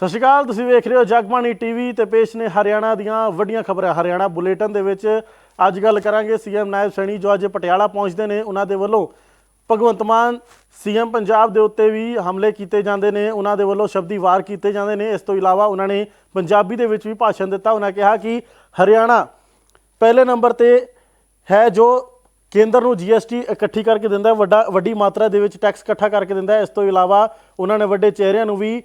ਸਤਿ ਸ਼੍ਰੀ ਅਕਾਲ, ਤੁਸੀਂ ਵੇਖ ਰਹੇ ਹੋ ਜਗਬਾਣੀ ਟੀਵੀ ਤੇ ਪੇਸ਼ ਨੇ ਹਰਿਆਣਾ ਦੀਆਂ ਵੱਡੀਆਂ ਖਬਰਾਂ। ਹਰਿਆਣਾ ਬੁਲੇਟਿਨ ਦੇ ਵਿੱਚ ਅੱਜ ਗੱਲ ਕਰਾਂਗੇ ਸੀਐਮ ਨਾਇਬ ਸੈਣੀ ਜੋ ਅੱਜ ਪਟਿਆਲਾ ਪਹੁੰਚਦੇ ਨੇ, ਉਹਨਾਂ ਦੇ ਵੱਲੋਂ ਭਗਵੰਤ ਮਾਨ ਸੀਐਮ ਪੰਜਾਬ ਦੇ ਉੱਤੇ ਵੀ ਹਮਲੇ ਕੀਤੇ ਜਾਂਦੇ ਨੇ, ਉਹਨਾਂ ਦੇ ਵੱਲੋਂ ਸ਼ਬਦੀ ਵਾਰ ਕੀਤੇ ਜਾਂਦੇ ਨੇ। ਇਸ ਤੋਂ ਇਲਾਵਾ ਉਹਨਾਂ ਨੇ ਪੰਜਾਬੀ ਦੇ ਵਿੱਚ ਵੀ ਭਾਸ਼ਣ ਦਿੱਤਾ। ਉਹਨਾਂ ਕਿਹਾ ਕਿ ਹਰਿਆਣਾ ਪਹਿਲੇ ਨੰਬਰ ਤੇ ਹੈ ਜੋ ਕੇਂਦਰ ਨੂੰ ਜੀਐਸਟੀ ਇਕੱਠੀ ਕਰਕੇ ਦਿੰਦਾ ਵੱਡਾ ਵੱਡੀ ਮਾਤਰਾ ਦੇ ਵਿੱਚ ਟੈਕਸ ਇਕੱਠਾ ਕਰਕੇ ਦਿੰਦਾ ਇਸ ਤੋਂ ਇਲਾਵਾ ਉਹਨਾਂ ਨੇ ਵੱਡੇ ਚਿਹਰਿਆਂ ਨੂੰ ਵੀ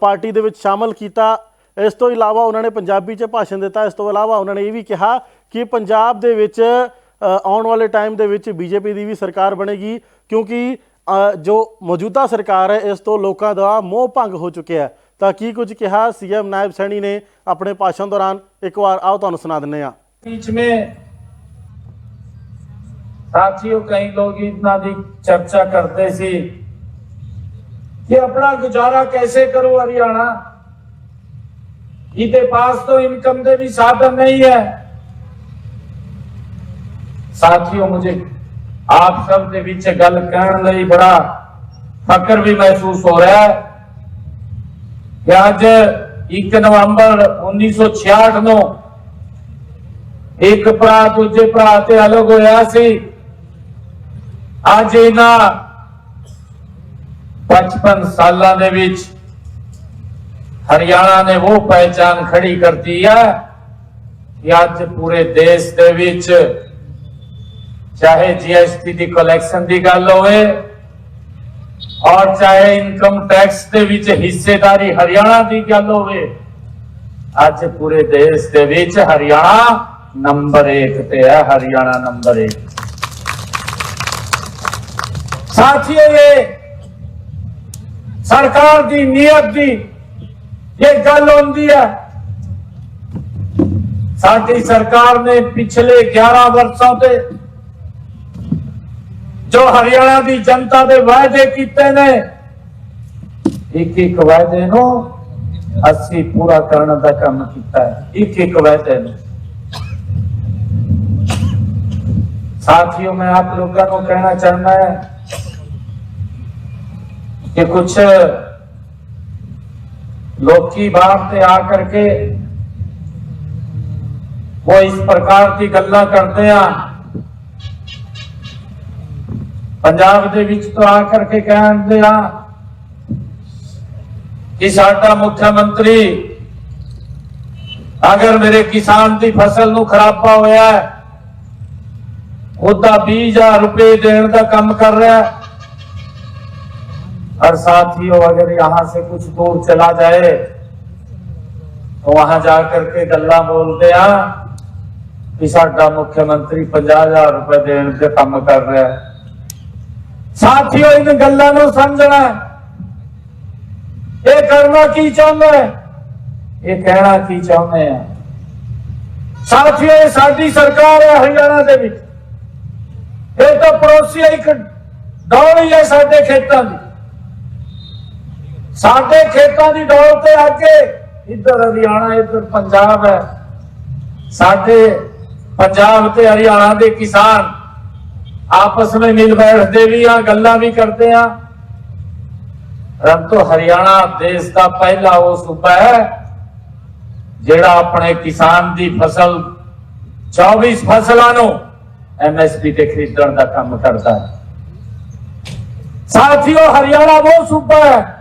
ਪਾਰਟੀ ਦੇ ਵਿੱਚ ਸ਼ਾਮਲ ਕੀਤਾ ਇਸ ਤੋਂ ਇਲਾਵਾ ਉਹਨਾਂ ਨੇ ਪੰਜਾਬੀ 'ਚ ਭਾਸ਼ਣ ਦਿੱਤਾ ਇਸ ਤੋਂ ਇਲਾਵਾ ਉਹਨਾਂ ਨੇ ਇਹ ਵੀ ਕਿਹਾ ਕਿ ਪੰਜਾਬ ਦੇ ਵਿੱਚ ਅ, ਆਉਣ ਵਾਲੇ ਟਾਈਮ ਦੇ ਵਿੱਚ ਬੀਜੇਪੀ ਦੀ ਵੀ ਸਰਕਾਰ ਬਣੇਗੀ ਕਿਉਂਕਿ ਅ, ਜੋ ਮੌਜੂਦਾ ਸਰਕਾਰ ਹੈ ਇਸ ਤੋਂ ਲੋਕਾਂ ਦਾ ਮੋਹ ਭੰਗ ਹੋ ਚੁੱਕਿਆ ਹੈ ਤਾਂ ਕੀ ਕੁਝ ਕਿਹਾ ਸੀਐਮ ਨਾਇਬ ਸੈਣੀ ਨੇ ਆਪਣੇ ਭਾਸ਼ਣ ਦੌਰਾਨ ਇੱਕ ਵਾਰ ਆਓ ਤੁਹਾਨੂੰ ਸੁਣਾ ਦਿੰਦੇ ਹਾਂ बीच में साथियों कई लोग इतना भी चर्चा करते सी कि अपना गुजारा कैसे करो हरियाणा इनके पास तो इनकम के भी साधन नहीं है साथियों मुझे आप सब के बीच गल कहने ਲਈ बड़ा फकर भी महसूस हो रहा है कि ਅੱਜ 1 ਨਵੰਬਰ 1966 ਨੂੰ ਇੱਕ ਭਰਾ ਦੂਜੇ ਭਰਾ ਤੇ ਅਲੱਗ ਹੋਇਆ ਸੀ ਅੱਜ ਇਹਨਾਂ 55 ਸਾਲਾਂ ਦੇ ਵਿੱਚ ਹਰਿਆਣਾ ਨੇ ਉਹ ਪਹਿਚਾਨ ਖੜੀ ਕਰਤੀ ਹੈ ਕਿ ਅੱਜ ਪੂਰੇ ਦੇਸ਼ ਦੇ ਵਿੱਚ ਚਾਹੇ ਜੀਐਸਟੀ ਦੀ ਕਲੈਕਸ਼ਨ ਦੀ ਗੱਲ ਹੋਵੇ ਔਰ ਚਾਹੇ ਇਨਕਮ ਟੈਕਸ ਦੇ ਵਿੱਚ ਹਿੱਸੇਦਾਰੀ ਹਰਿਆਣਾ ਦੀ ਗੱਲ ਹੋਵੇ, ਅੱਜ ਪੂਰੇ ਦੇਸ਼ ਦੇ ਵਿੱਚ ਹਰਿਆਣਾ ਨੰਬਰ 1 ਤੇ ਹੈ, ਹਰਿਆਣਾ ਨੰਬਰ 1 ਸਾਥੀਓ ਇਹ ਸਰਕਾਰ ਦੀ ਨੀਅਤ ਦੀ ਇਹ ਗੱਲ ਹੁੰਦੀ ਹੈ। ਸਾਡੀ ਸਰਕਾਰ ਨੇ ਪਿਛਲੇ 11 ਵਰਸਾਂ ਤੇ ਜੋ ਹਰਿਆਣਾ ਦੀ ਜਨਤਾ ਦੇ ਵਾਅਦੇ ਕੀਤੇ ਨੇ ਇੱਕ ਇੱਕ ਵਾਅਦੇ ਨੂੰ ਅਸੀਂ ਪੂਰਾ ਕਰਨ ਦਾ ਕੰਮ ਕੀਤਾ ਹੈ। ਇੱਕ ਇੱਕ ਵਾਅਦੇ ਨੂੰ। ਸਾਥੀਓ, ਮੈਂ ਆਪ ਲੋਕਾਂ ਨੂੰ ਕਹਿਣਾ ਚਾਹੁੰਦਾ ਹਾਂ कि कुछ लोग की बात से आकर के वो इस प्रकार की गल्ला करते हैं ਪੰਜਾਬ ਦੇ ਵਿੱਚ ਤੋਂ ਆ ਕਰਕੇ ਕਹਿੰਦੇ ਆ ਕਿ ਸਾਡਾ ਮੁੱਖ ਮੰਤਰੀ ਅਗਰ ਮੇਰੇ ਕਿਸਾਨ ਦੀ ਫਸਲ ਨੂੰ ਖਰਾਬਾ ਹੋਇਆ ਹੈ ਉਹਦਾ 20000 रुपए देने का काम कर रहा है और साथियों अगर यहां से कुछ दूर चला जाए तो वहां जाकर के गल्ला बोलते हैं कि साडा मुख्यमंत्री 50000 रुपए देने का काम कर रहा है साथियों इन गल्ला ਨੂੰ ਸਮਝਣਾ ਹੈ। ਇਹ ਕਰਨਾ ਕੀ ਚਾਹੁੰਦਾ ਹੈ ਇਹ ਕਹਿਣਾ ਕੀ ਚਾਹੁੰਦੇ ਆ ਸਾਥੀਓ ਇਹ ਸਾਡੀ ਸਰਕਾਰ ਹੈ ਹਰਿਆਣਾ ਦੇ ਵਿੱਚ ਇਹ ਤਾਂ ਪੜੋਸੀ ਇੱਕ ਡੌਲ ਹੀ ਹੈ ਸਾਡੇ ਖੇਤਾਂ ਦੀ ਸਾਡੇ ਖੇਤਾਂ ਦੀ ਡੌਲ ਤੇ ਅੱਗੇ ਇੱਧਰ ਹਰਿਆਣਾ, ਇੱਧਰ ਪੰਜਾਬ ਹੈ। ਸਾਡੇ ਪੰਜਾਬ ਤੇ ਹਰਿਆਣਾ ਦੇ ਕਿਸਾਨ ਆਪਸ ਵਿੱਚ ਮਿਲ ਬੈਠਦੇ ਵੀ ਆ, ਗੱਲਾਂ ਵੀ ਕਰਦੇ ਆ। ਪਰੰਤੂ ਹਰਿਆਣਾ ਦੇਸ਼ ਦਾ ਪਹਿਲਾ ਉਹ ਸੂਬਾ ਹੈ, ਜਿਹੜਾ ਆਪਣੇ ਕਿਸਾਨ ਦੀ ਫਸਲ 24 ਫਸਲਾਂ ਨੂੰ ਐਮਐਸਪੀ ਤੇ ਖਰੀਦਣ ਦਾ ਕੰਮ ਕਰਦਾ ਹੈ। ਸਾਥੀਓ, ਹਰਿਆਣਾ ਉਹ ਸੂਬਾ ਹੈ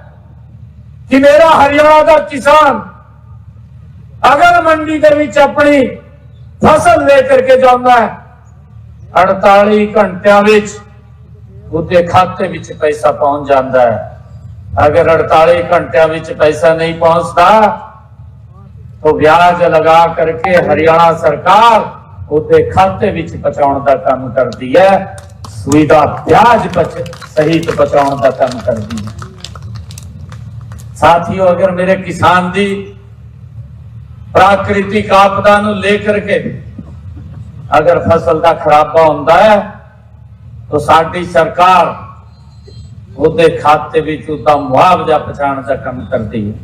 ਕਿ ਮੇਰਾ ਹਰਿਆਣਾ ਦਾ ਕਿਸਾਨ ਅਗਰ ਮੰਡੀ ਦੇ ਵਿੱਚ ਆਪਣੀ ਫਸਲ ਲੈ ਕਰਕੇ ਜਾਂਦਾ ਹੈ। 48 ਘੰਟਿਆਂ ਵਿੱਚ ਉਹਦੇ ਖਾਤੇ ਵਿੱਚ ਪੈਸਾ ਪਹੁੰਚ ਜਾਂਦਾ ਹੈ। ਅਗਰ 48 ਘੰਟਿਆਂ ਵਿੱਚ ਪੈਸਾ ਨਹੀਂ ਪਹੁੰਚਦਾ ਤਾਂ ਵਿਆਜ ਲਗਾ ਕਰਕੇ ਹਰਿਆਣਾ ਸਰਕਾਰ ਉਹਦੇ ਖਾਤੇ ਵਿੱਚ ਪਹੁੰਚਾਉਣ ਦਾ ਕੰਮ ਕਰਦੀ ਹੈ। ਸੁਵਿਧਾ ਵਿਆਜ ਸਹਿਤ ਪਹੁੰਚਾਉਣ ਦਾ ਕੰਮ ਕਰਦੀ ਹੈ। ਸਾਥੀਓ, ਅਗਰ ਮੇਰੇ ਕਿਸਾਨ ਦੀ ਪ੍ਰਾਕ੍ਰਿਤਿਕ ਆਪਦਾ ਨੂੰ ਲੈ ਕਰਕੇ ਅਗਰ ਫਸਲ ਦਾ ਖਰਾਬਾ ਹੁੰਦਾ ਹੈ ਸਾਡੀ ਸਰਕਾਰ ਉਹਦੇ ਖਾਤੇ ਵਿੱਚ ਉਹਦਾ ਮੁਆਵਜ਼ਾ ਪਹੁੰਚਾਉਣ ਦਾ ਕੰਮ ਕਰਦੀ ਹੈ।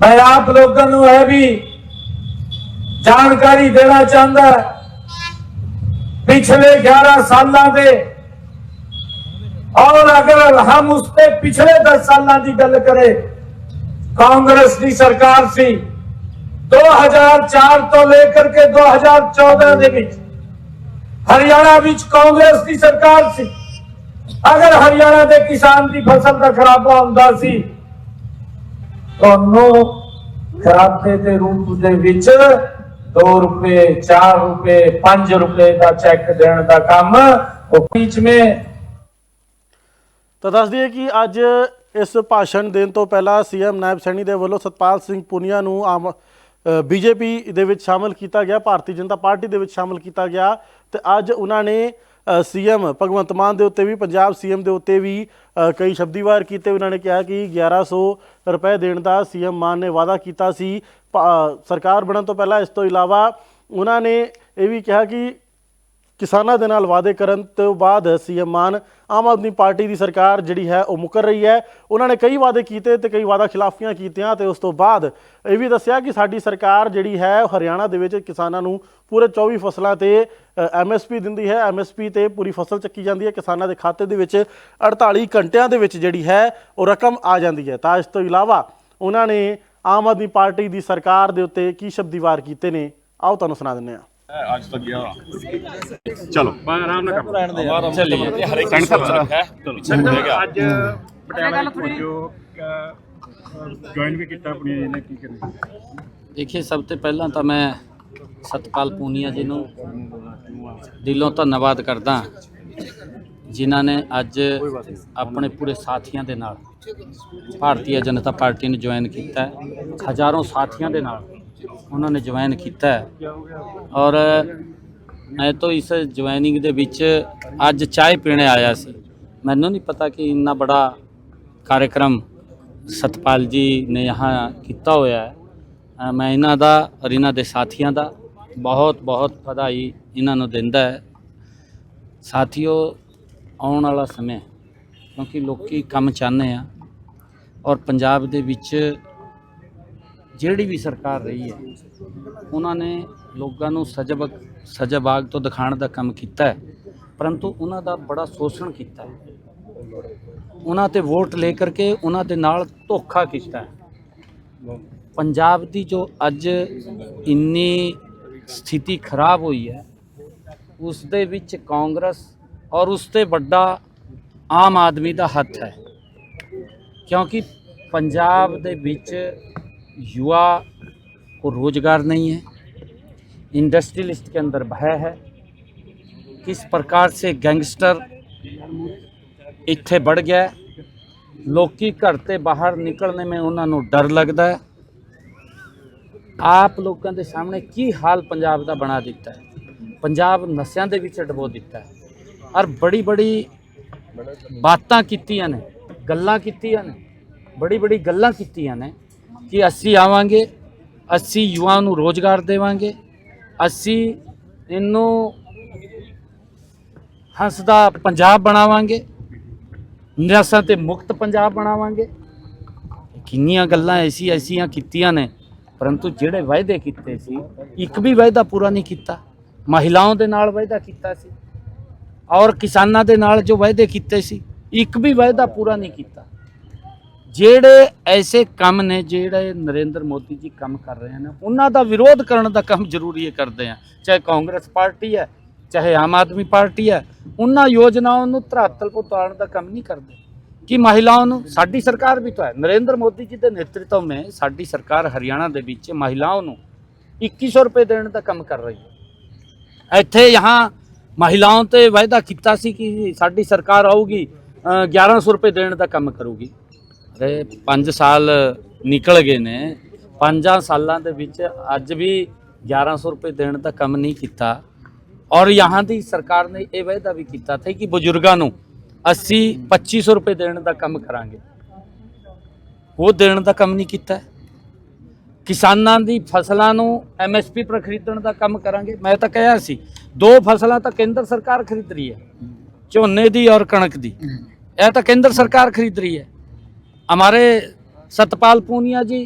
ਮੈਂ ਆਪ ਲੋਕਾਂ ਨੂੰ ਇਹ ਵੀ ਜਾਣਕਾਰੀ ਦੇਣਾ ਚਾਹੁੰਦਾ ਪਿਛਲੇ 11 ਸਾਲਾਂ ਦੇ और अगर हम उसके पिछले दस साल की गल करें ਕਾਂਗਰਸ ਦੀ ਸਰਕਾਰ ਸੀ 2004 ਤੋਂ ਲੈ ਕੇ 2014 ਦੇ ਵਿੱਚ ਹਰਿਆਣਾ ਵਿੱਚ ਕਾਂਗਰਸ ਦੀ ਸਰਕਾਰ ਸੀ ਅਗਰ ਹਰਿਆਣਾ ਦੇ ਕਿਸਾਨ ਦੀ ਫਸਲ ਦਾ ਖਰਾਬਾ ਹੁੰਦਾ ਸੀ ਤੁਹਾਨੂੰ ਖਰਾਬੇ ਦੇ ਰੂਪ ਦੇ ਵਿੱਚ 2 ਰੁਪਏ 4 ਰੁਪਏ 5 ਰੁਪਏ ਦਾ ਚੈੱਕ ਦੇਣ ਦਾ ਕੰਮ ਉਹ ਵਿੱਚ ਮੇ ਤਾਂ ਦੱਸ ਦਈਏ ਕਿ ਅੱਜ ਇਸ ਭਾਸ਼ਣ ਦੇਣ ਤੋਂ ਪਹਿਲਾਂ ਸੀਐਮ ਨਾਇਬ ਸੈਣੀ ਦੇ ਵੱਲੋਂ ਸਤਪਾਲ ਸਿੰਘ ਪੁਨੀਆ ਨੂੰ ਆਮ ਬੀਜੇਪੀ ਦੇ ਵਿੱਚ ਸ਼ਾਮਲ ਕੀਤਾ ਗਿਆ, ਭਾਰਤੀ ਜਨਤਾ ਪਾਰਟੀ ਦੇ ਵਿੱਚ ਸ਼ਾਮਲ ਕੀਤਾ ਗਿਆ ਤੇ ਅੱਜ ਉਹਨਾਂ ਨੇ ਸੀਐਮ ਭਗਵੰਤ ਮਾਨ ਦੇ ਉੱਤੇ ਵੀ, ਪੰਜਾਬ ਸੀਐਮ ਦੇ ਉੱਤੇ ਵੀ ਕਈ ਸ਼ਬਦੀਵਾਰ ਕੀਤੇ। ਉਹਨਾਂ ਨੇ ਕਿਹਾ ਕਿ 1100 ਰੁਪਏ ਦੇਣ ਦਾ ਸੀਐਮ ਮਾਨ ਨੇ ਵਾਅਦਾ ਕੀਤਾ ਸੀ। ਭਾ- ਸਰਕਾਰ ਬਣਨ ਤੋਂ ਪਹਿਲਾਂ ਇਸ ਤੋਂ ਇਲਾਵਾ ਉਹਨਾਂ ਨੇ ਇਹ ਵੀ ਕਿਹਾ ਕਿ ਕਿਸਾਨਾਂ ਦੇ ਨਾਲ ਵਾਅਦੇ ਕਰਨ ਤੋਂ ਬਾਅਦ ਸੀਐਮ ਮਾਨ ਆਮ ਆਦਮੀ ਪਾਰਟੀ ਦੀ ਸਰਕਾਰ ਜਿਹੜੀ ਹੈ ਉਹ ਮੁਕਰ ਰਹੀ ਹੈ। ਉਹਨਾਂ ਨੇ ਕਈ ਵਾਅਦੇ ਕੀਤੇ ਤੇ ਕਈ ਵਾਅਦਾ ਖਿਲਾਫੀਆਂ ਕੀਤੀਆਂ ਤੇ ਉਸ ਤੋਂ ਬਾਅਦ ਇਹ ਵੀ ਦੱਸਿਆ ਕਿ ਸਾਡੀ ਸਰਕਾਰ ਜਿਹੜੀ ਹੈ ਹਰਿਆਣਾ ਦੇ ਵਿੱਚ ਕਿਸਾਨਾਂ ਨੂੰ ਪੂਰੇ 24 ਫਸਲਾਂ ਤੇ ਐਮਐਸਪੀ ਦਿੰਦੀ ਹੈ। ਐਮਐਸਪੀ ਤੇ ਪੂਰੀ ਫਸਲ ਚੱਕੀ ਜਾਂਦੀ ਹੈ। ਕਿਸਾਨਾਂ ਦੇ ਖਾਤੇ ਦੇ ਵਿੱਚ 48 ਘੰਟਿਆਂ ਦੇ ਵਿੱਚ ਜਿਹੜੀ ਹੈ ਉਹ ਰਕਮ ਆ ਜਾਂਦੀ ਹੈ। ਤਾਂ ਇਸ ਤੋਂ ਇਲਾਵਾ ਉਹਨਾਂ ਨੇ ਆਮ ਆਦਮੀ ਪਾਰਟੀ ਦੀ ਸਰਕਾਰ ਦੇ ਉੱਤੇ ਕੀ ਸ਼ਬਦੀਵਾਰ ਕੀਤੇ ਨੇ? ਆਓ ਤੁਹਾਨੂੰ ਸੁਣਾ ਦਿੰਦੇ ਹਾਂ। आज तक गया चलो आराम ना करो चलिए हर एक सब रखा है पीछे मुड़ेगा ਅੱਜ ਪਟਿਆਲਾ ਪਹੁੰਚੋ ਜੁਆਇਨ ਵੀ ਕੀਤਾ ਆਪਣੀ ਇਹਨੇ ਕੀ ਕਰਨਾ ਦੇਖਿਏ ਸਭ ਤੋਂ ਪਹਿਲਾਂ ਤਾਂ ਮੈਂ ਸਤਪਾਲ ਪੂਨੀਆ ਜੀ ਨੂੰ ਦਿਲੋਂ ਧੰਨਵਾਦ ਕਰਦਾ ਜਿਨ੍ਹਾਂ ਨੇ ਅੱਜ ਆਪਣੇ ਪੂਰੇ ਸਾਥੀਆਂ ਦੇ ਨਾਲ ਭਾਰਤੀ ਜਨਤਾ ਪਾਰਟੀ ਨੂੰ ਜੁਆਇਨ ਕੀਤਾ ਹੈ। ਹਜ਼ਾਰਾਂ ਸਾਥੀਆਂ ਦੇ ਨਾਲ ਉਹਨਾਂ ਨੇ ਜੁਆਇਨ ਕੀਤਾ ਹੈ। ਔਰ ਮੈਂ ਤਾਂ ਇਸ ਜੁਆਇਨਿੰਗ ਦੇ ਵਿੱਚ ਅੱਜ ਚਾਹ ਪੀਣੇ ਆਇਆ ਸੀ। ਮੈਨੂੰ ਨਹੀਂ ਪਤਾ ਕਿ ਇੰਨਾ ਬੜਾ ਕਾਰਜਕ੍ਰਮ ਸਤਪਾਲ ਜੀ ਨੇ ਯਹਾਂ ਕੀਤਾ ਹੋਇਆ ਹੈ। ਮੈਂ ਇਹਨਾਂ ਦਾ ਔਰ ਇਹਨਾਂ ਦੇ ਸਾਥੀਆਂ ਦਾ ਬਹੁਤ ਬਹੁਤ ਵਧਾਈ ਇਹਨਾਂ ਨੂੰ ਦਿੰਦਾ ਹੈ। ਸਾਥੀਓ, ਆਉਣ ਵਾਲਾ ਸਮੇਂ ਕਿਉਂਕਿ ਲੋਕੀ ਕੰਮ ਚਾਹੁੰਦੇ ਆ। ਔਰ ਪੰਜਾਬ ਦੇ ਵਿੱਚ ਜਿਹੜੀ ਵੀ ਸਰਕਾਰ ਰਹੀ ਹੈ, ਉਹਨਾਂ ਨੇ ਲੋਕਾਂ ਨੂੰ ਸਜਬਕ ਸਜਬਾਗ ਤੋਂ ਦਿਖਾਣ ਦਾ ਕੰਮ ਕੀਤਾ ਹੈ, ਪਰੰਤੂ ਉਹਨਾਂ ਦਾ ਬੜਾ ਸ਼ੋਸ਼ਣ ਕੀਤਾ ਹੈ। ਉਹਨਾਂ ਤੇ ਵੋਟ ਲੈ ਕਰਕੇ ਉਹਨਾਂ ਦੇ ਨਾਲ ਧੋਖਾ ਕੀਤਾ ਹੈ। ਪੰਜਾਬ ਦੀ ਜੋ ਅੱਜ ਇੰਨੀ ਸਥਿਤੀ ਖਰਾਬ ਹੋਈ ਹੈ, ਉਸ ਦੇ ਵਿੱਚ ਕਾਂਗਰਸ ਔਰ ਉਸ ਤੇ ਵੱਡਾ ਆਮ ਆਦਮੀ ਦਾ ਹੱਥ ਹੈ। ਕਿਉਂਕਿ ਪੰਜਾਬ ਦੇ ਵਿੱਚ युवा को रोजगार नहीं है इंडस्ट्रियलिस्ट के अंदर भय है किस प्रकार से गैंगस्टर ਇੱਥੇ ਵੜ ਗਿਆ ਹੈ। ਲੋਕੀ ਘਰ ਤੇ ਬਾਹਰ ਨਿਕਲਣੇ में ਉਹਨਾਂ ਨੂੰ ਡਰ ਲੱਗਦਾ ਹੈ ਆਪ ਲੋਕਾਂ ਦੇ ਸਾਹਮਣੇ ਕੀ ਹਾਲ ਪੰਜਾਬ ਦਾ ਬਣਾ ਦਿੱਤਾ ਹੈ ਪੰਜਾਬ ਨਸ਼ਿਆਂ ਦੇ ਵਿੱਚ ਡਬੋ ਦਿੱਤਾ ਹੈ ਔਰ ਬੜੀ ਬੜੀ ਬਾਤਾਂ ਕੀਤੀਆਂ ਨੇ ਗੱਲਾਂ ਕੀਤੀਆਂ ਨੇ ਬੜੀ ਬੜੀ ਗੱਲਾਂ ਕੀਤੀਆਂ ਨੇ ਕਿ ਅਸੀਂ ਆਵਾਂਗੇ, ਅਸੀਂ ਯੁਵਾ ਨੂੰ ਰੋਜ਼ਗਾਰ ਦੇਵਾਂਗੇ, ਅਸੀਂ ਇਹਨੂੰ ਹੱਸਦਾ ਪੰਜਾਬ ਬਣਾਵਾਂਗੇ, ਨਿਰਾਸ਼ਾ ਤੇ ਮੁਕਤ ਪੰਜਾਬ ਬਣਾਵਾਂਗੇ। ਕਿੰਨੀਆਂ ਗੱਲਾਂ ਐਸੀ ਐਸੀਆਂ ਕੀਤੀਆਂ ਨੇ, ਪਰੰਤੂ ਜਿਹੜੇ ਵਾਅਦੇ ਕੀਤੇ ਸੀ, ਇੱਕ ਵੀ ਵਾਅਦਾ ਪੂਰਾ ਨਹੀਂ ਕੀਤਾ। ਮਹਿਲਾਵਾਂ ਦੇ ਨਾਲ ਵਾਅਦਾ ਕੀਤਾ ਸੀ, ਔਰ ਕਿਸਾਨਾਂ ਦੇ ਨਾਲ ਜੋ ਵਾਅਦੇ ਕੀਤੇ ਸੀ, ਇੱਕ ਵੀ ਵਾਅਦਾ ਪੂਰਾ ਨਹੀਂ ਕੀਤਾ। ਜਿਹੜੇ ਐਸੇ ਕੰਮ ਨੇ ਜਿਹੜੇ ਨਰਿੰਦਰ ਮੋਦੀ ਜੀ ਕੰਮ ਕਰ ਰਹੇ ਨੇ ਉਹਨਾਂ ਦਾ ਵਿਰੋਧ ਕਰਨ ਦਾ ਕੰਮ ਜ਼ਰੂਰੀ ਹੈ ਕਰਦੇ ਆ। ਚਾਹੇ ਕਾਂਗਰਸ ਪਾਰਟੀ ਹੈ ਚਾਹੇ ਆਮ ਆਦਮੀ ਪਾਰਟੀ ਹੈ ਉਹਨਾਂ ਯੋਜਨਾਵਾਂ ਨੂੰ ਧਰਾਤਲ ਤੋਂ ਉਤਾਰਨ ਦਾ ਕੰਮ ਨਹੀਂ ਕਰਦੇ। ਕਿ ਮਹਿਲਾਵਾਂ ਨੂੰ ਸਾਡੀ ਸਰਕਾਰ ਵੀ ਤਾਂ ਹੈ। ਨਰਿੰਦਰ ਮੋਦੀ ਜੀ ਦੇ ਨੇਤਰਤਵ ਮੇ ਸਾਡੀ ਸਰਕਾਰ ਹਰਿਆਣਾ ਦੇ ਵਿੱਚ ਮਹਿਲਾਵਾਂ ਨੂੰ 2100 ਰੁਪਏ ਦੇਣ ਦਾ ਕੰਮ ਕਰ ਰਹੀ ਹੈ। ਇੱਥੇ ਯਹਾਂ ਮਹਿਲਾਵਾਂ ਤੇ ਵਾਅਦਾ ਕੀਤਾ ਸੀ ਕਿ ਸਾਡੀ ਸਰਕਾਰ ਆਊਗੀ ਅ, 1100 ਰੁਪਏ ਦੇਣ ਦਾ ਕੰਮ ਕਰੂਗੀ। ਅਰੇ 5 ਸਾਲ ਨਿਕਲ ਗਏ ਨੇ। ਪੰਜਾਂ ਸਾਲਾਂ ਦੇ ਵਿੱਚ ਅੱਜ ਵੀ 1100 ਰੁਪਏ ਦੇਣ ਦਾ ਕੰਮ ਨਹੀਂ ਕੀਤਾ। ਔਰ ਯਹਾਂ ਦੀ ਸਰਕਾਰ ਨੇ ਇਹ ਵਾਅਦਾ ਵੀ ਕੀਤਾ ਸੀ ਕਿ ਬਜ਼ੁਰਗਾਂ ਨੂੰ ਅਸੀਂ 2500 ਰੁਪਏ ਦੇਣ ਦਾ ਕੰਮ ਕਰਾਂਗੇ। ਉਹ ਦੇਣ ਦਾ ਕੰਮ ਨਹੀਂ ਕੀਤਾ। ਕਿਸਾਨਾਂ ਦੀ ਫਸਲਾਂ ਨੂੰ ਐਮਐਸਪੀ ਪਰ ਖਰੀਦਣ ਦਾ ਕੰਮ ਕਰਾਂਗੇ। ਮੈਂ ਤਾਂ ਕਿਹਾ ਸੀ, ਦੋ ਫਸਲਾਂ ਤਾਂ ਕੇਂਦਰ ਸਰਕਾਰ ਖਰੀਦ ਰਹੀ ਹੈ। ਝੋਨੇ ਦੀ ਔਰ ਕਣਕ ਦੀ। ਇਹ ਤਾਂ ਕੇਂਦਰ ਸਰਕਾਰ ਖਰੀਦ ਰਹੀ ਹੈ। हमारे सतपाल पूनिया जी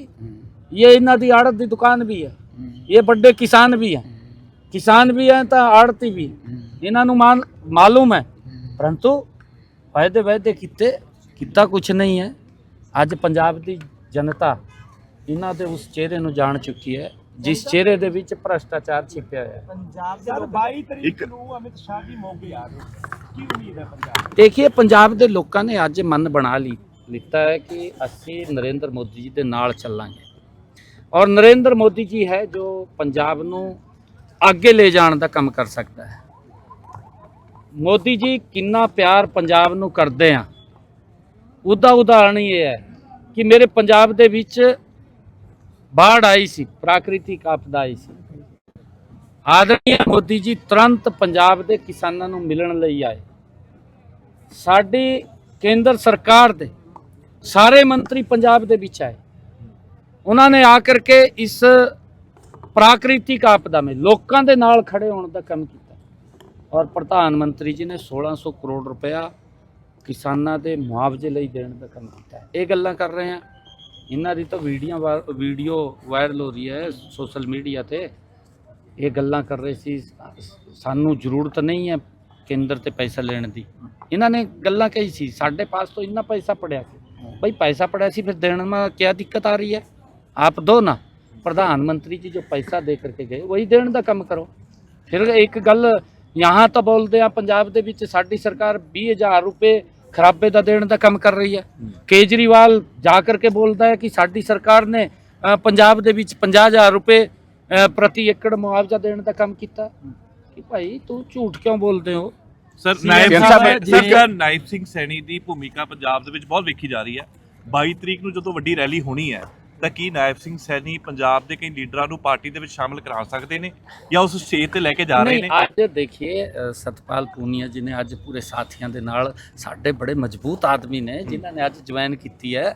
ये इन्हों की आड़त की दुकान भी है ये बड़े किसान भी हैं किसान भी हैं तो आड़ती भी इन्हों मान मालूम है परंतु वायदे वायदे किते किता कुछ नहीं है ਅੱਜ ਪੰਜਾਬ ਦੀ ਜਨਤਾ ਇਹਨਾਂ ਦੇ ਉਸ ਚਿਹਰੇ ਨੂੰ ਜਾਣ ਚੁੱਕੀ ਹੈ ਜਿਸ ਚਿਹਰੇ ਦੇ ਵਿੱਚ ਭ੍ਰਸ਼ਟਾਚਾਰ ਛਿਪਿਆ ਹੋਇਆ ਹੈ ਸਰ 22 ਇੱਕ- ਤਰੀਕ ਨੂੰ ਅਮਿਤ ਸ਼ਾਹ ਜੀ ਮੋਗੇ ਆ ਰਹੇ ਕੀ ਉਮੀਦ ਹੈ ਪੰਜਾਬ ਦੇਖੀਏ ਪੰਜਾਬ ਦੇ ਲੋਕਾਂ ਨੇ ਅੱਜ ਮਨ ਬਣਾ ਲਈ ਲਿੱਤਾ ਹੈ ਕਿ ਅਸੀਂ ਨਰਿੰਦਰ ਮੋਦੀ ਜੀ ਦੇ ਨਾਲ ਚੱਲਾਂਗੇ। ਔਰ ਨਰਿੰਦਰ ਮੋਦੀ ਜੀ ਹੈ ਜੋ ਪੰਜਾਬ ਨੂੰ ਅੱਗੇ ਲੈ ਜਾਣ ਦਾ ਕੰਮ ਕਰ ਸਕਦਾ ਹੈ। ਮੋਦੀ ਜੀ ਕਿੰਨਾ ਪਿਆਰ ਪੰਜਾਬ ਨੂੰ ਕਰਦੇ ਆ। ਉਹਦਾ ਉਦਾਹਰਣ ਇਹ ਹੈ ਕਿ ਮੇਰੇ ਪੰਜਾਬ ਦੇ ਵਿੱਚ ਬਾੜ ਆਈ ਸੀ, ਪ੍ਰਾਕ੍ਰਿਤਿਕ ਆਪਦਾ ਆਈ ਸੀ। ਆਦਰਣੀय ਮੋਦੀ ਜੀ ਤੁਰੰਤ ਪੰਜਾਬ ਦੇ ਕਿਸਾਨਾਂ ਨੂੰ ਮਿਲਣ ਲਈ ਆਏ। ਸਾਡੀ ਕੇਂਦਰ ਸਰਕਾਰ ਦੇ ਸਾਰੇ ਮੰਤਰੀ ਪੰਜਾਬ ਦੇ ਵਿੱਚ ਆਏ। ਉਹਨਾਂ ਨੇ ਆ ਕਰਕੇ ਇਸ ਪ੍ਰਾਕ੍ਰਿਤਿਕ ਆਪਦਾ ਮੇ ਲੋਕਾਂ ਦੇ ਨਾਲ ਖੜੇ ਹੋਣ ਦਾ ਕੰਮ ਕੀਤਾ। ਔਰ ਪ੍ਰਧਾਨ ਮੰਤਰੀ ਜੀ ਨੇ 1600 ਕਰੋੜ ਰੁਪਇਆ ਕਿਸਾਨਾਂ ਦੇ ਮੁਆਵਜ਼ੇ ਲਈ ਦੇਣ ਦਾ ਕੰਮ ਕੀਤਾ। ਇਹ ਗੱਲਾਂ ਕਰ ਰਹੇ ਆ ਇਹਨਾਂ ਦੀ ਤਾਂ ਵੀਡੀਓ ਵੀਡੀਓ ਵਾਇਰਲ ਹੋ ਰਹੀ ਹੈ ਸੋਸ਼ਲ ਮੀਡੀਆ ਤੇ। ਇਹ ਗੱਲਾਂ ਕਰ ਰਹੇ ਸੀ। ਸਾਨੂੰ ਜ਼ਰੂਰਤ ਨਹੀਂ ਹੈ ਕੇਂਦਰ ਤੇ ਪੈਸਾ ਲੈਣ ਦੀ। ਇਹਨਾਂ ਨੇ ਗੱਲਾਂ ਕਹੀ ਸੀ, ਸਾਡੇ ਪਾਸ ਤੋਂ ਇੰਨਾ ਪੈਸਾ ਪੜਿਆ ਸੀ। ਭਾਈ ਪੈਸਾ ਪੜਿਆ ਸੀ ਫਿਰ ਦੇਣ में क्या दिक्कत आ रही है आप दो ना ਪ੍ਰਧਾਨ ਮੰਤਰੀ ਜੀ ਜੋ ਪੈਸਾ ਦੇ ਕਰਕੇ ਗਏ ਵਹੀ ਦੇਣ ਦਾ ਕੰਮ ਕਰੋ ਫਿਰ ਇੱਕ ਗੱਲ ਯਹਾਂ ਤਾਂ ਬੋਲਦੇ ਆ ਪੰਜਾਬ ਦੇ ਵਿੱਚ ਸਾਡੀ ਸਰਕਾਰ 20000 ਰੁਪਏ ਖਰਾਬੇ ਦਾ ਦੇਣ ਦਾ ਕੰਮ ਕਰ ਰਹੀ ਹੈ ਕੇਜਰੀਵਾਲ ਜਾ ਕਰਕੇ ਬੋਲਦਾ ਹੈ ਕਿ ਸਾਡੀ ਸਰਕਾਰ ਨੇ ਅ, ਪੰਜਾਬ ਦੇ ਵਿੱਚ 50000 ਰੁਪਏ ਅ, ਪ੍ਰਤੀ ਏਕੜ ਮੁਆਵਜ਼ਾ ਦੇਣ ਦਾ ਕੰਮ ਕੀਤਾ ਕਿ ਭਾਈ ਤੂੰ ਝੂਠ ਕਿਉਂ ਬੋਲਦੇ ਹੋ ਸਰ ਨਾਇਬ ਸਾਹਿਬ ਸਰ ਨਾਇਬ ਸਿੰਘ ਸੈਣੀ ਦੀ ਭੂਮਿਕਾ ਪੰਜਾਬ ਦੇ ਵਿੱਚ ਬਹੁਤ ਵੇਖੀ ਜਾ ਰਹੀ ਹੈ। 22 ਤਰੀਕ ਨੂੰ ਜਦੋਂ ਵੱਡੀ ਰੈਲੀ ਹੋਣੀ ਹੈ ਤਾਂ ਕੀ ਨਾਇਬ ਸਿੰਘ ਸੈਣੀ ਪੰਜਾਬ ਦੇ ਕਈ ਲੀਡਰਾਂ ਨੂੰ ਪਾਰਟੀ ਦੇ ਵਿੱਚ ਸ਼ਾਮਲ ਕਰਾ ਸਕਦੇ ਨੇ ਜਾਂ ਉਸ ਸਟੇਜ ਤੇ ਲੈ ਕੇ ਜਾ ਰਹੇ ਨਹੀਂ ਨੇ? ਅੱਜ ਦੇਖੀਏ ਸਤਪਾਲ ਪੂਨੀਆ ਜੀ ਨੇ ਅੱਜ ਪੂਰੇ ਸਾਥੀਆਂ ਦੇ ਨਾਲ ਸਾਡੇ ਬੜੇ ਮਜ਼ਬੂਤ ਆਦਮੀ ਨੇ ਜਿਨ੍ਹਾਂ ਨੇ ਅੱਜ ਜੁਆਇਨ ਕੀਤੀ ਹੈ।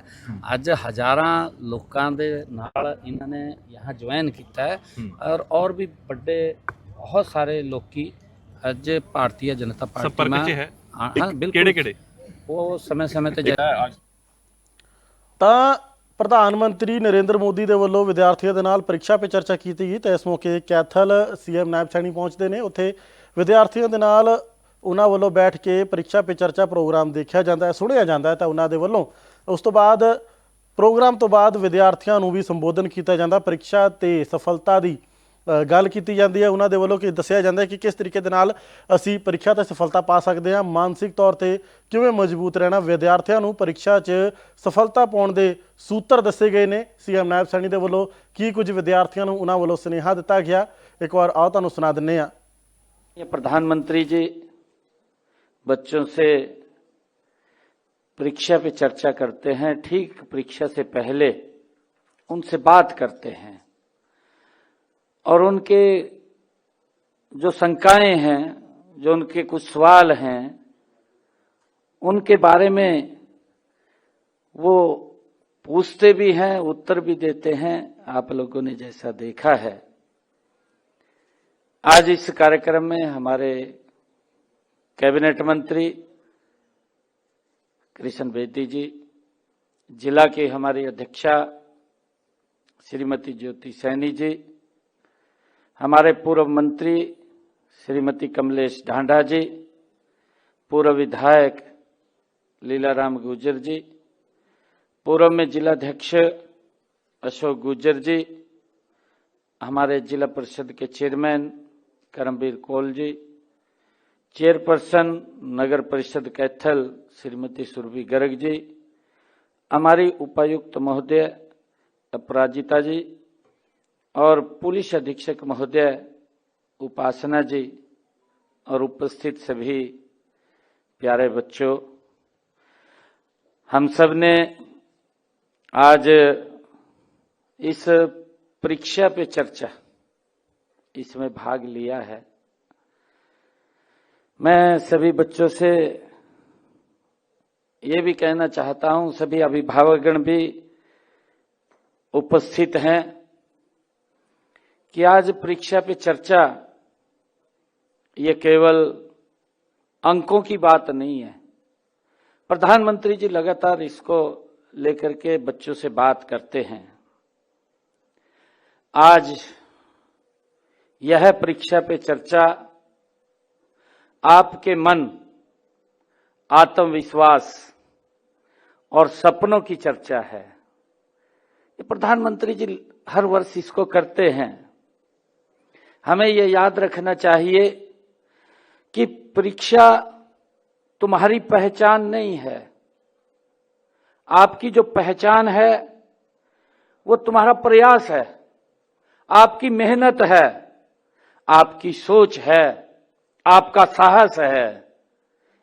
ਅੱਜ ਹਜ਼ਾਰਾਂ ਲੋਕਾਂ ਦੇ ਨਾਲ ਇਹਨਾਂ ਨੇ यहाँ ਜੁਆਇਨ ਕੀਤਾ ਹੈ। ਹੂੰ। ਔਰ ਔਰ ਵੀ ਵੱਡੇ ਬਹੁਤ ਸਾਰੇ ਲੋਕੀ ਅੱਜ ਭਾਰਤੀ ਜਨਤਾ ਪਾਰਟੀ ਸੰਪਰਕ में- 'ਚ ਹੈ। ਹਾਂ ਹਾਂ ਬਿਲਕੁਲ। ਕਿਹੜੇ ਕਿਹੜੇ? ਉਹ ਸਮੇਂ ਸਮੇਂ ਤੇ ਜਾ- ਤਾਂ ਪ੍ਰਧਾਨ ਮੰਤਰੀ ਨਰਿੰਦਰ ਮੋਦੀ ਦੇ ਵੱਲੋਂ ਵਿਦਿਆਰਥੀਆਂ ਦੇ ਨਾਲ ਪ੍ਰੀਖਿਆ 'ਤੇ ਚਰਚਾ ਕੀਤੀ ਗਈ ਤੇ ਇਸ ਮੌਕੇ ਕੈਥਲ ਸੀਐਮ ਨਾਇਬ ਸੈਣੀ ਪਹੁੰਚਦੇ ਨੇ। ਉੱਥੇ ਵਿਦਿਆਰਥੀਆਂ ਦੇ ਨਾਲ ਉਹਨਾਂ ਵੱਲੋਂ ਬੈਠ ਕੇ ਪ੍ਰੀਖਿਆ 'ਤੇ ਚਰਚਾ ਪ੍ਰੋਗਰਾਮ ਦੇਖਿਆ ਜਾਂਦਾ ਹੈ ਸੁਣਿਆ ਜਾਂਦਾ ਹੈ ਤਾਂ ਉਹਨਾਂ ਦੇ ਵੱਲੋਂ। ਉਸ ਤੋਂ ਬਾਅਦ ਪ੍ਰੋਗਰਾਮ ਤੋਂ ਬਾਅਦ ਵਿਦਿਆਰਥੀਆਂ ਨੂੰ ਵੀ ਸੰਬੋਧਨ ਕੀਤਾ ਜਾਂਦਾ। ਪ੍ਰੀਖਿਆ ਤੇ ਸਫਲਤਾ ਦੀ ਗੱਲ ਕੀਤੀ ਜਾਂਦੀ ਹੈ ਉਹਨਾਂ ਦੇ ਵੱਲੋਂ ਕਿ ਦੱਸਿਆ ਜਾਂਦਾ ਹੈ ਕਿ ਕਿਸ ਤਰੀਕੇ ਦੇ ਨਾਲ ਅਸੀਂ ਪ੍ਰੀਖਿਆ ਤੇ ਸਫਲਤਾ ਪਾ ਸਕਦੇ ਹਾਂ ਮਾਨਸਿਕ ਤੌਰ ਤੇ ਕਿਵੇਂ ਮਜ਼ਬੂਤ ਰਹਿਣਾ ਵਿਦਿਆਰਥੀਆਂ ਨੂੰ ਪ੍ਰੀਖਿਆ 'ਚ ਸਫਲਤਾ ਪਾਉਣ ਦੇ ਸੂਤਰ ਦੱਸੇ ਗਏ ਨੇ ਸੀਐਮ ਨਾਇਬ ਸੈਣੀ ਦੇ ਵੱਲੋਂ ਕੀ ਕੁਝ ਵਿਦਿਆਰਥੀਆਂ ਨੂੰ ਉਹਨਾਂ ਵੱਲੋਂ ਸੁਨੇਹਾ ਦਿੱਤਾ ਗਿਆ ਇੱਕ ਵਾਰ ਆਓ ਤੁਹਾਨੂੰ ਸੁਣਾ ਦਿੰਨੇ ਆ ये प्रधानमंत्री जी बच्चों से परीक्षा पे चर्चा करते हैं ठीक परीक्षा से पहले उनसे बात करते हैं और उनके जो शंकाएँ हैं, जो उनके कुछ सवाल हैं, उनके बारे में वो पूछते भी हैं, उत्तर भी देते हैं। आप लोगों ने जैसा देखा है। आज इस कार्यक्रम में हमारे कैबिनेट मंत्री कृष्ण बेदी जी, जिला के हमारी अध्यक्षा श्रीमती ज्योति सैनी जी हमारे पूर्व मंत्री श्रीमती कमलेश ढांडा जी, पूर्व विधायक लीलाराम गुर्जर जी, पूर्व में जिलाध्यक्ष अशोक गुर्जर जी, हमारे जिला परिषद के चेयरमैन करमवीर कौल जी, चेयरपर्सन नगर परिषद कैथल श्रीमती सुरभि गर्ग जी, हमारी उपायुक्त महोदय अपराजिता जी और पुलिस अधीक्षक महोदय उपासना जी और उपस्थित सभी प्यारे बच्चों, हम सबने आज इस परीक्षा पे चर्चा, इसमें भाग लिया है। मैं सभी बच्चों से ये भी कहना चाहता हूँ, सभी अभिभावकगण भी उपस्थित हैं। कि आज परीक्षा पे चर्चा, ये केवल अंकों की बात नहीं है। प्रधानमंत्री जी लगातार इसको लेकर के बच्चों से बात करते हैं। आज यह परीक्षा पे चर्चा आपके मन, आत्मविश्वास और सपनों की चर्चा है। ये प्रधानमंत्री जी हर वर्ष इसको करते हैं। हमें यह याद रखना चाहिए कि परीक्षा तुम्हारी पहचान नहीं है। आपकी जो पहचान है, वो तुम्हारा प्रयास है। आपकी मेहनत है, आपकी सोच है, आपका साहस है।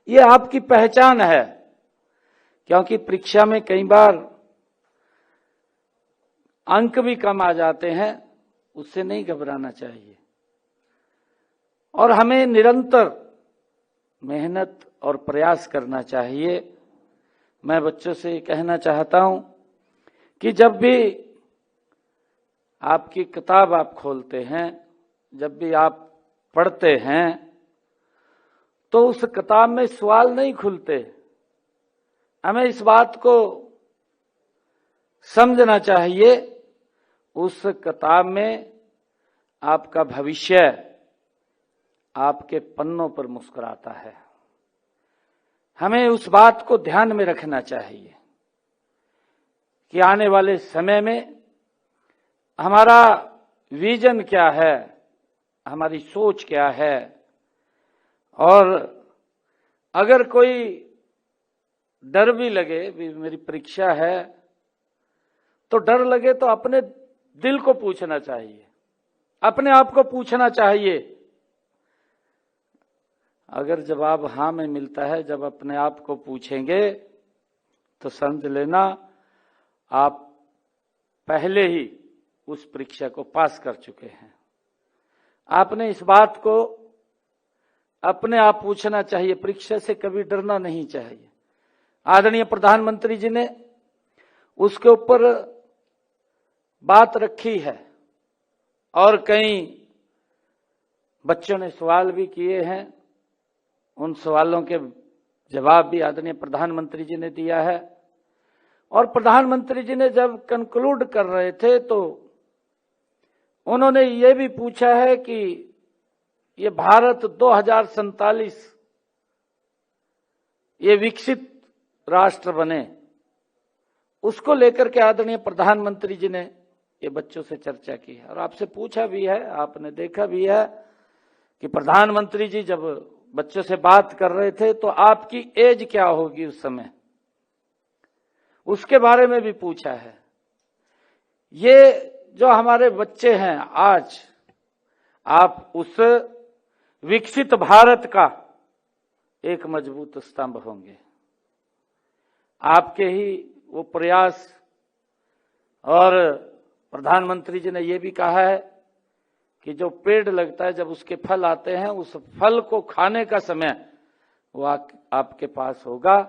ये आपकी पहचान है। क्योंकि परीक्षा में कई बार अंक भी कम आ जाते हैं, उससे नहीं घबराना चाहिए। और हमें निरंतर मेहनत और प्रयास करना चाहिए। मैं बच्चों से कहना चाहता हूँ कि जब भी आपकी किताब आप खोलते हैं, जब भी आप पढ़ते हैं तो उस किताब में सवाल नहीं खुलते। हमें इस बात को समझना चाहिए, उस किताब में आपका भविष्य आपके पन्नों पर मुस्कुराता है। हमें उस बात को ध्यान में रखना चाहिए कि आने वाले समय में हमारा विजन क्या है, हमारी सोच क्या है, और अगर कोई डर भी लगे, भी मेरी परीक्षा है तो डर लगे तो अपने दिल को पूछना चाहिए। अपने आप को पूछना चाहिए अगर जवाब हाँ में मिलता है, जब अपने आप को पूछेंगे तो समझ लेना, आप पहले ही उस परीक्षा को पास कर चुके हैं। आपने इस बात को अपने आप पूछना चाहिए, परीक्षा से कभी डरना नहीं चाहिए। आदरणीय प्रधानमंत्री जी ने उसके ऊपर बात रखी है और कई बच्चों ने सवाल भी किए हैं। उन सवालों के जवाब भी आदरणीय प्रधानमंत्री जी ने दिया है। और प्रधानमंत्री जी ने जब कंक्लूड कर रहे थे तो उन्होंने ये भी पूछा है कि ये भारत दो ये विकसित राष्ट्र बने। उसको लेकर के आदरणीय प्रधानमंत्री जी ने ये बच्चों से चर्चा की है। और आपसे पूछा भी है, आपने देखा भी है कि प्रधानमंत्री जी जब बच्चों से बात कर रहे थे तो आपकी एज क्या होगी उस समय? उसके बारे में भी पूछा है। ये जो हमारे बच्चे हैं आज, आप उस विकसित भारत का एक मज़बूत स्तंभ होंगे। आपके ही वो प्रयास और प्रधानमंत्री जी ने ये भी कहा है कि जो पेड़ लगता है जब उसके फल आते हैं उस फल को खाने का समय वो आ, आपके पास होगा।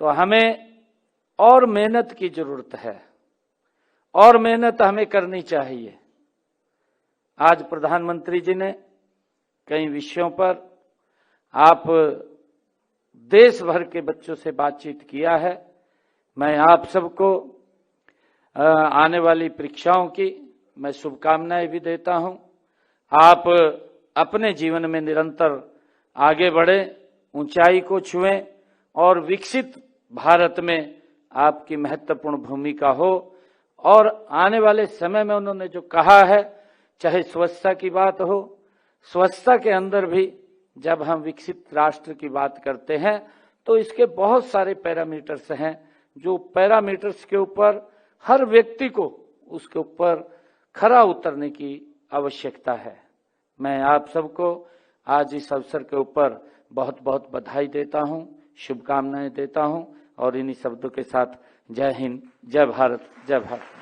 तो हमें और मेहनत की ज़रूरत है। और मेहनत हमें करनी चाहिए। आज प्रधानमंत्री जी ने कई विषयों पर आप देश भर के बच्चों से बातचीत किया है। मैं आप सबको आने वाली परीक्षाओं की मैं शुभकामनाएँ भी देता हूँ। आप अपने जीवन में निरंतर आगे बढ़े, ऊंचाई को छुएँ और विकसित भारत में आपकी महत्वपूर्ण भूमिका हो। और आने वाले समय में उन्होंने जो कहा है, चाहे स्वच्छता की बात हो, स्वच्छता के अंदर भी जब हम विकसित राष्ट्र की बात करते हैं तो इसके बहुत सारे पैरामीटर्स हैं, जो पैरामीटर्स के ऊपर हर व्यक्ति को उसके ऊपर खरा उतरने की आवश्यकता है। मैं आप सबको आज इस अवसर के ऊपर बहुत बहुत बधाई देता हूँ, शुभकामनाएँ देता हूँ और इन्हीं शब्दों के साथ जय हिंद, जय भारत जय भारत।